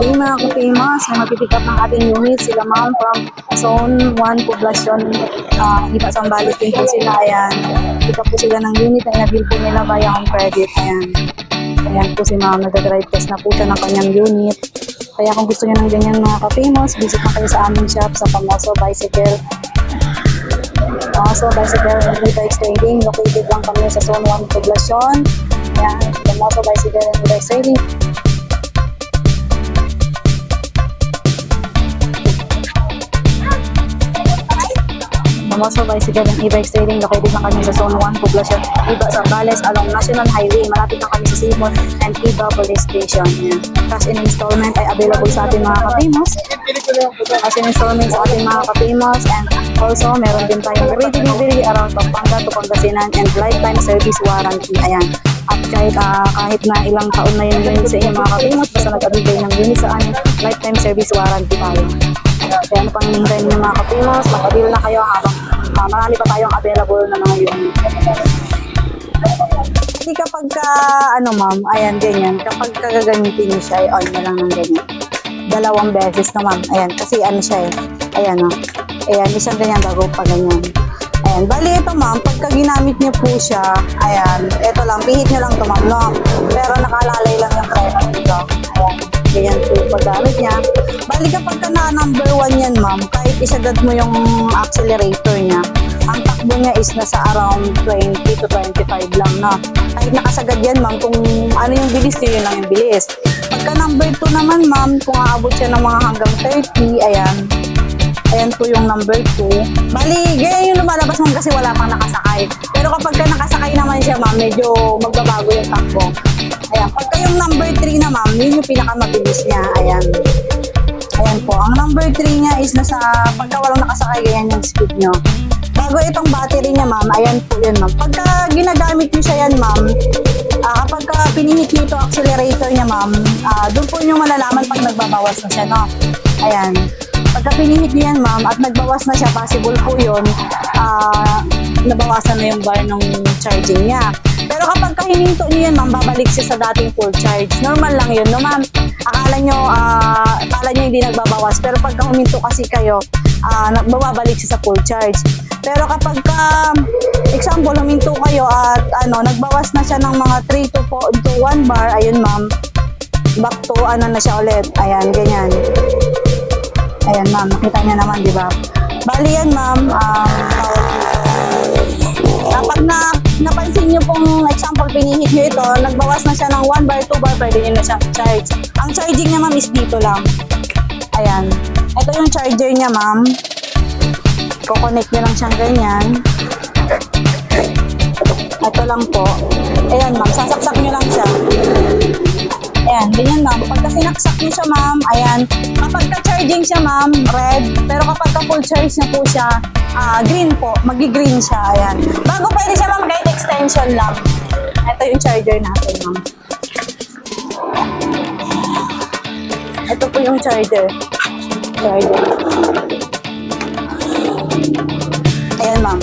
day mga na mag-pick up ng ating unit. Sila ma'am from Zone 1 Poblacion. Uh, Iba Sambales din po sila. Ayan. Up po sila ng unit na inabil po nila via home credit. Ayan. Ayan po si ma'am. Nag-drive test na po siya ng kanyang unit. Kaya kung gusto niyo ng ganyan mga ka-famous, visit na kayo sa aming shop sa Pamoso Bicycle. Pamoso Bicycle and e-bikes trading. Located lang kami sa Zone 1 Poblacion. Ayan. Pamoso Bicycle and e-bikes trading. Pamoso Bicycle and e-bikes trading. Located lang kami sa Zone 1 Poblacion. Iba Zambales along National Highway. Malapit lang kami sa Seymour and Iba Police Station. Cash in installment ay available sa ating mga ka-famous. Cash in installment sa ating mga ka-famous. And also, meron din tayong free delivery around Pampanga to Pangasinan and lifetime service warranty. Ayan. At kahit, ah, kahit na ilang taon na yung unit sa inyong mga ka-famous, basta nag-abigay ng unit sa amin, lifetime service warranty tayo. Kaya ano pang hinihintay ninyo mga ka-famous, mag-avail na kayo habang ah, marami pa tayong available na mga unit. Hindi kapag ka, ano ma'am, ayan, ganyan, kapag kagagamitin niyo siya, i-on niyo lang ng ganyan. Dalawang beses na ma'am, ayan, kasi ano siya eh, ayan o. Ayan, isang ganyan bago pa ganyan. Ayan, bali ito ma'am, pagka ginamit niyo po siya, ayan, ito lang, pihit niyo lang to ma'am, no? Pero nakalalay lang yung driver dito. Ayan, ganyan po yung paggamit niya. Bali kapag ka na number one yan ma'am, kahit isagad mo yung accelerator niya, ang takbo niya is nasa around 20 to 25 lang na. Kahit nakasagad yan ma'am, kung ano yung bilis niyo, yun lang yung bilis. Pagka number 2 naman ma'am, kung aabot siya ng mga hanggang 30, ayan, Ayan po yung number 2. Bali, ganyan yung lumalabas ma'am kasi wala pang nakasakay. Pero kapag ka nakasakay naman siya ma'am, medyo magbabago yung takbo. Ayan. Pagka yung number 3 na ma'am, yun yung pinakamabilis niya. Ayan. Ayan po. Ang number 3 niya is nasa, pagka walang nakasakay, ganyan yung speed nyo. Bago itong battery niya ma'am, ayan po yun ma'am. Pagka ginagamit nyo siya yan ma'am, ah, kapag ka pinihit nyo ito accelerator niya ma'am, ah, doon po nyo malalaman pag nagbabawas na siya, no? Ayan. Pagka pinihit nyo yan ma'am at nagbawas na siya, possible po yun, ah, nabawasan na yung bar ng charging niya. Pero kapag kahininto nyo yan ma'am, babalik siya sa dating full charge. Normal lang yun, no ma'am? Akala nyo, ah, akala nyo hindi nagbabawas. Pero pagka huminto kasi kayo, ah, nagbabalik siya sa full charge. Pero kapag ka, example, huminto kayo at ano, nagbawas na siya ng mga 3 to 4 to 1 bar, ayun ma'am, back to ano na siya ulit. Ayan, ganyan. Ayan ma'am, nakita niya naman, di ba? Bali yan ma'am, um, ito, nagbawas na siya ng 1 bar, 2 bar, pwede niyo na siyang charge. Ang charging niya ma'am is dito lang. Ayan. Ito yung charger niya ma'am. Kukonect niyo lang siyang ganyan. Ito lang po. Ayan ma'am, sasaksak niyo lang siya. Ayan, ganyan ma'am. Pagka sinaksak niyo siya ma'am, ayan. Kapag ka-charging siya ma'am, red. Pero kapag ka-full charge na po siya, ah, green po. Magi-green siya, ayan. Bago pwede siya ma'am kahit extension lang. Ito yung charger natin ma'am. Ito po yung charger. Charger. Ayan ma'am.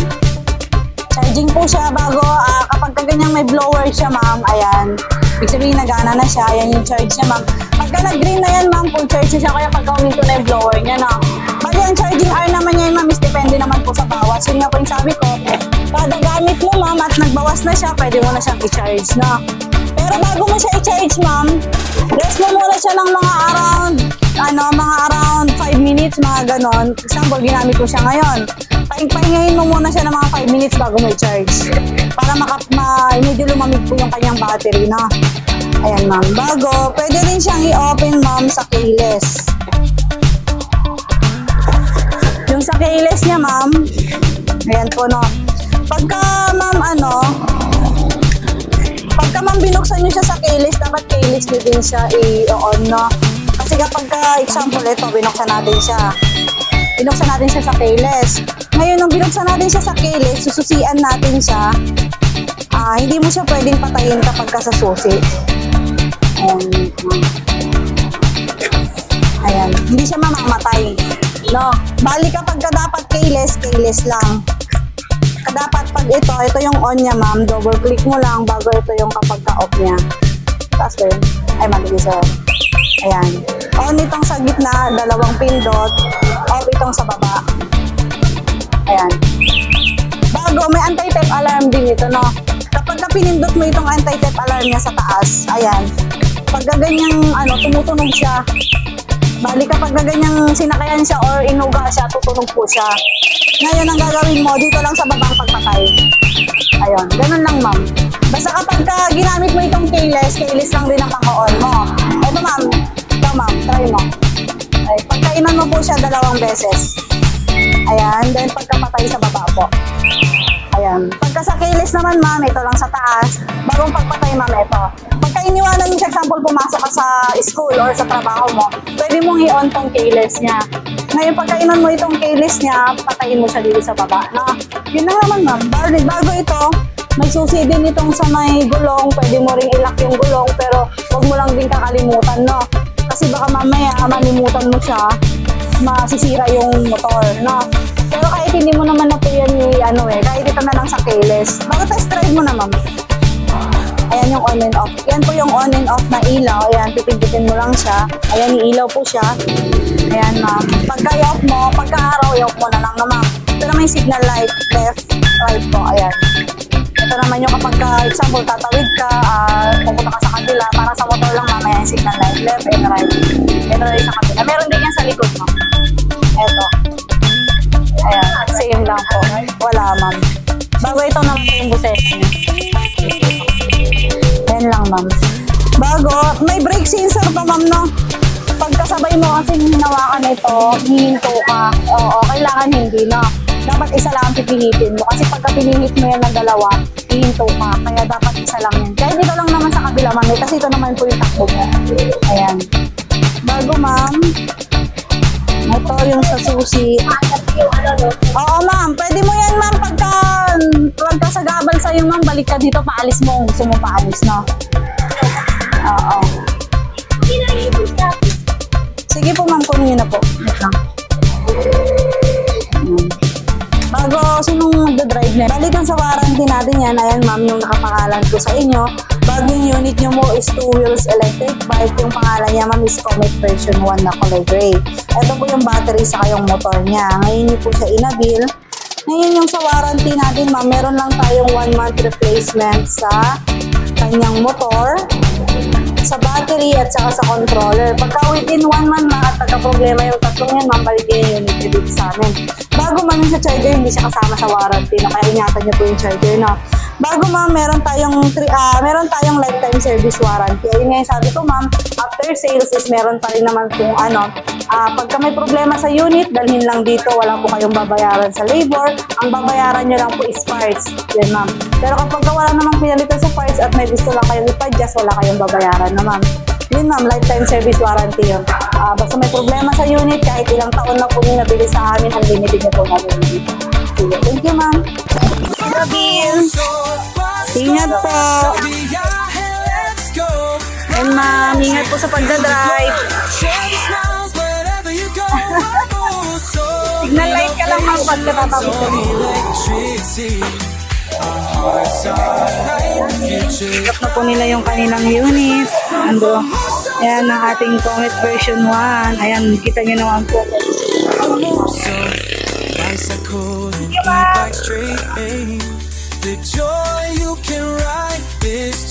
Charging po siya bago, ah, kapag ka ganyan may blower siya ma'am, ayan. Ibig sabihin nagana na siya, ayan yung charge niya ma'am. Pagka nag-green na yan ma'am, full charge siya, kaya pagka huminto na yung blower niya na. Bali ang charging hour naman niya ma'am is depende naman po sa bawas. Yun nga po yung sabi ko, kada gamit mo ma'am at nagbawas na siya, pwede mo na siyang i-charge na. Pero bago mo siya i-charge ma'am, rest mo muna siya ng mga around, ano, mga around 5 minutes, mga ganon. Example, ginamit ko siya ngayon. Pahingahin mo muna siya ng mga 5 minutes bago mo i-charge. Para maka, ma, medyo lumamig po yung kanyang battery na. Ayan ma'am. Bago, pwede rin siyang i-open ma'am sa keyless. Yung sa keyless niya ma'am, ayan po no. Pagka ma'am ano, pagka ma'am binuksan niyo siya sa keyless, dapat keyless niyo din siya i-on no. Kasi kapag ka, example ito, binuksan natin siya. Binuksan natin siya sa keyless. Ngayon, nung binuksan natin siya sa keyless, sususian natin siya. Ah, hindi mo siya pwedeng patayin kapag ka sa susi. Ma'am. Ayan. Hindi siya mamamatay. No? Bali kapag ka dapat keyless, keyless lang. Dapat pag ito, ito yung on niya ma'am, double click mo lang bago ito yung kapag ka off niya. Taas ko yun. Ay, mali sir. Ayan. On itong sa gitna, dalawang pindot. Off itong sa baba. Ayan. Bago, may anti-tap alarm din ito, no? Kapag ka pinindot mo itong anti-tap alarm niya sa taas, ayan. Pag ganyang, ano, tumutunog siya, Bali kapag na sinakayan siya or inuga siya, tutunog po siya. Ngayon, ang gagawin mo, dito lang sa babang pagpatay. Ayun, ganun lang ma'am. Basta kapag ka ginamit mo itong keyless, keyless lang din ang paka-on mo. Ito ma'am, ito ma'am, try mo. Ay, pagkainan mo po siya dalawang beses. Ayan, then pagkapatay sa baba po. Ayan. Pagka sa keyless naman ma'am, ito lang sa taas. Bagong pagpatay ma'am, ito. Pagka iniwanan yung sa example, pumasok ka sa school or sa trabaho mo, pwede mong i-on tong keyless niya. Ngayon, pagka inon mo itong keyless niya, patayin mo siya dito sa baba. No? Yun lang naman ma'am. Bago, bago ito, may susi din itong sa may gulong. Pwede mo ring ilak yung gulong, pero huwag mo lang din kakalimutan, no? Kasi baka mamaya, malimutan mo siya, masisira yung motor, no? Pero kahit hindi mo naman na yan i- ano eh, kahit ito na lang sa keyless. Bago test drive mo na, ma'am. Ayan yung on and off. Yan po yung on and off na ilaw. Ayan, pipindutin mo lang siya. Ayan, ilaw po siya. Ayan, ma'am. Pagka i-off mo, pagka araw, i-off mo na lang na, ma'am. Ito naman yung signal light, left, right po. Ayan. Ito naman yung kapag, ka, example, tatawid ka, ah, pupunta ka sa kabila, para sa motor lang, ma'am, ayan yung signal light, left and right. Na rin sa kabila. Meron din yan sa likod, ma'am. Ito. Ayan, same lang po. Wala, ma'am. Bago ito naman po yung butete niya. Ayan lang, ma'am. Bago, may brake sensor pa, ma'am, no? Pagkasabay mo kasi hinawakan ito, hihinto ka. Oo, kailangan hindi, no? Dapat isa lang ang pipilitin mo. Kasi pagka pinihit mo yan ng dalawa, hihinto ka. Kaya dapat isa lang yan. Kahit dito lang naman sa kabila, ma'am. eh, Kasi ito naman po yung takbo mo. Ayan. Bago, ma'am. Ito yung sa susi. Oo, ma'am. Pwede mo yan, ma'am. Pagka, pagka sa gabal sa'yo, ma'am, balik ka dito, paalis mo. Gusto mo paalis, no? Oo. Sige po, ma'am. Kunin na po. Magdadrive na? Balikan sa warranty natin yan. Ayan, ma'am, yung nakapangalan ko sa inyo. Bago yung unit nyo mo is two wheels electric bike. Yung pangalan niya, ma'am, is Comet version 1 na color gray. Ito po yung battery sa yung motor niya. Ngayon niyo po siya inabil. Ngayon yung sa warranty natin, ma'am, meron lang tayong one month replacement sa kanyang motor sa battery at saka sa controller. Pagka within one month mga at pagka-problema yung tatlong yan, ma'am, balikin yung unit dito sa amin. Bago man sa charger, hindi siya kasama sa warranty, no? kaya ingatan niyo po yung charger, no? Bago ma'am, meron tayong, ah, meron tayong lifetime service warranty. Ayun nga yung sabi ko, ma'am, after sales is meron pa rin naman kung ano, ah, pagka may problema sa unit, dalhin lang dito, wala po kayong babayaran sa labor. Ang babayaran nyo lang po is parts. Yan, ma'am. Pero kapag wala namang pinalitan sa parts at may gusto lang kayong ipa-adjust, wala kayong babayaran na, ma'am. Yun, ma'am, lifetime service warranty yun. Ah, basta may problema sa unit, kahit ilang taon na po yung nabili sa amin, unlimited niyo po namin. Sige, thank you, ma'am. Ingat po! And ma'am, ingat po sa pagdadrive. Signal light ka lang, ma'am, pagka tatapos ka Pick na po nila yung kanilang unit. Ando. Ayan ang ating Comet version 1. Ayan, kita nyo naman po. The joy you can write this